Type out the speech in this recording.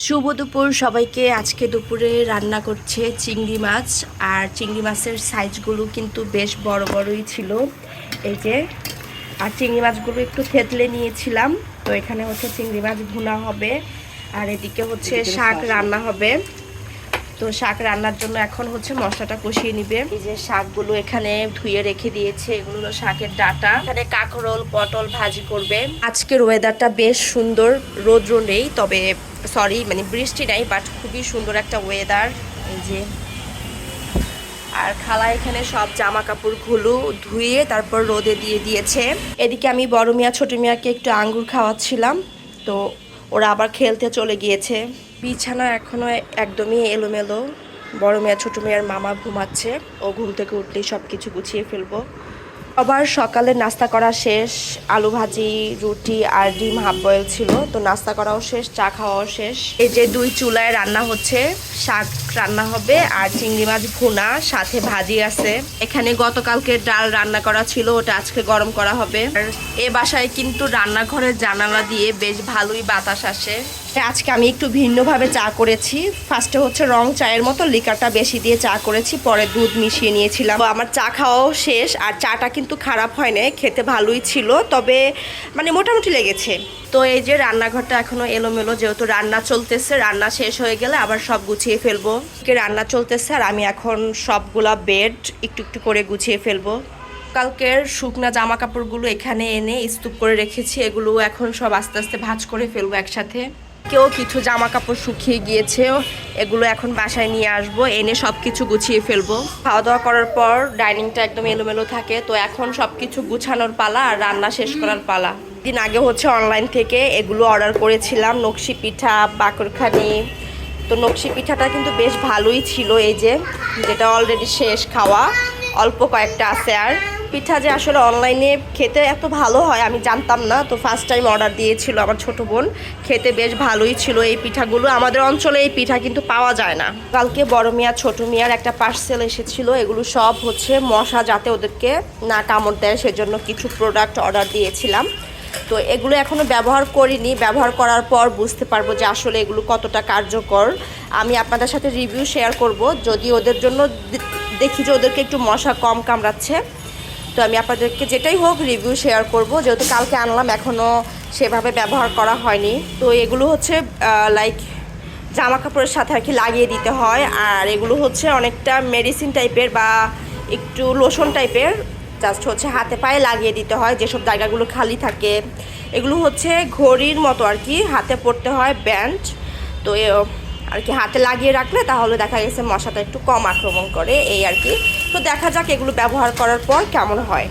শুভ দুপুর সবাইকে। আজকে দুপুরে রান্না করছে চিংড়ি মাছ আর চিংড়ি মাছের সাইজগুলো কিন্তু বেশ বড় বড়ই ছিল। এই যে আর চিংড়ি মাছগুলো একটু থেতলে নিয়েছিলাম তো এখানে হচ্ছে চিংড়ি মাছ ভুনা হবে আর এদিকে হচ্ছে শাক রান্না হবে। তো শাক রান্নার জন্য এখন হচ্ছে মশলাটা কষিয়ে নিবে। এই যে শাকগুলো এখানে ধুয়ে রেখে দিয়েছে এগুলো হলো শাকের ডাটা। এখানে কাঁকরোল পটল ভাজি করবে। আজকের ওয়েদারটা বেশ সুন্দর রোদ্র নেই তবে সরি মানে বৃষ্টি নাই বাট খুবই সুন্দর একটা ওয়েদার এই যে। আর খালা এখানে সব জামা কাপড় কাপড়গুলো ধুয়ে তারপর রোদে দিয়ে দিয়েছে। এদিকে আমি বড় মিয়া, ছোট মিয়াকে একটু আঙ্গুর খাওয়াচ্ছিলাম, তো ওরা আবার খেলতে চলে গিয়েছে। বিছানা এখনও একদমই এলোমেলো। বড় মেয়া, ছোট মেয়ার মামা ঘুমাচ্ছে, ও ঘুম থেকে উঠলেই সব কিছু গুছিয়ে ফেলব। আবার সকালে নাস্তা করা শেষ, আলু ভাজি, রুটি আর ডিম হাফ বয়েল ছিল, তো নাস্তা করাও শেষ, চা খাওয়াও শেষ। এই যে দুই চুলায় রান্না হচ্ছে, শাক রান্না হবে আর চিংড়ি মাছ ভুনা, সাথে ভাজি আছে। এখানে গতকালকে ডাল রান্না করা ছিল, ওটা আজকে গরম করা হবে। আর এ বাসায় কিন্তু রান্নাঘরের জানালা দিয়ে বেশ ভালোই বাতাস আসে। আজকে আমি একটু ভিন্নভাবে চা করেছি। ফার্স্টে হচ্ছে রং চায়ের মতো লিকারটা বেশি দিয়ে চা করেছি, পরে দুধ মিশিয়ে নিয়েছিলাম। আমার চা খাওয়াও শেষ, আর চাটা কিন্তু খারাপ হয় না খেতে ভালোই ছিল, তবে মানে মোটামুটি লেগেছে। তো এই যে রান্নাঘরটা এখনও এলোমেলো, যেহেতু রান্না চলতেছে, রান্না শেষ হয়ে গেলে আবার সব গুছিয়ে ফেলব। কি রান্না চলতেছে, আর আমি এখন সবগুলা বেড একটু একটু করে গুছিয়ে ফেলব। কালকের শুকনা জামা কাপড়গুলো এখানে এনে স্তূপ করে রেখেছি, এগুলো এখন সব আস্তে আস্তে ভাঁজ করে ফেলব একসাথে। কেউ কিছু জামা কাপড় শুকিয়ে গিয়েছে, এগুলো এখন বাসায় নিয়ে আসব, এনে সব কিছু গুছিয়ে ফেলব। খাওয়া দাওয়া করার পর ডাইনিংটা একদম এলোমেলো থাকে, তো এখন সব কিছু গুছানোর পালা আর রান্না শেষ করার পালা। দিন আগে হচ্ছে অনলাইন থেকে এগুলো অর্ডার করেছিলাম, নকশি পিঠা, বাকরখানি। তো নকশি পিঠাটা কিন্তু বেশ ভালোই ছিল এই যে, যেটা অলরেডি শেষ খাওয়া, অল্প কয়েকটা আছে আর। পিঠা যে আসলে অনলাইনে খেতে এত ভালো হয়, আমি জানতাম না। তো ফার্স্ট টাইম অর্ডার দিয়েছিল আমার ছোট বোন। খেতে বেশ ভালোই ছিল এই পিঠাগুলো। আমাদের অঞ্চলে এই পিঠা কিন্তু পাওয়া যায় না। কালকে বড় মিয়া, ছোট মিয়ার একটা পার্সেল এসেছিল। এগুলো সব হচ্ছে মশা যাতে ওদেরকে না কামড় দেয়, সেজন্য কিছু প্রোডাক্ট অর্ডার দিয়েছিলাম। তো এগুলো এখনও ব্যবহার করিনি। ব্যবহার করার পর বুঝতে পারব যে আসলে এগুলো কতটা কার্যকর। আমি আপনাদের সাথে রিভিউ শেয়ার করব। যদি ওদের জন্য দেখি যে ওদেরকে একটু মশা কম কামড়াচ্ছে। তো আমি আপনাদেরকে যেটাই হোক রিভিউ শেয়ার করব। যেহেতু কালকে আনলাম এখনও সেভাবে ব্যবহার করা হয়নি। তো এগুলো হচ্ছে লাইক জামা কাপড়ের সাথে আর কি লাগিয়ে দিতে হয়। আর এগুলো হচ্ছে অনেকটা মেডিসিন টাইপের বা একটু লোশন টাইপের জাস্ট হচ্ছে হাতে পায়ে লাগিয়ে দিতে হয়, যেসব জায়গাগুলো খালি থাকে। এগুলো হচ্ছে ঘড়ির মতো আর কি, হাতে পড়তে হয় ব্যান্ড তো আর কি হাতে লাগিয়ে রাখলে তাহলে দেখা গেছে মশাটা একটু কম আক্রমণ করে, এই আর কি। তো দেখা যাক এগুলো ব্যবহার করার পর কেমন হয়।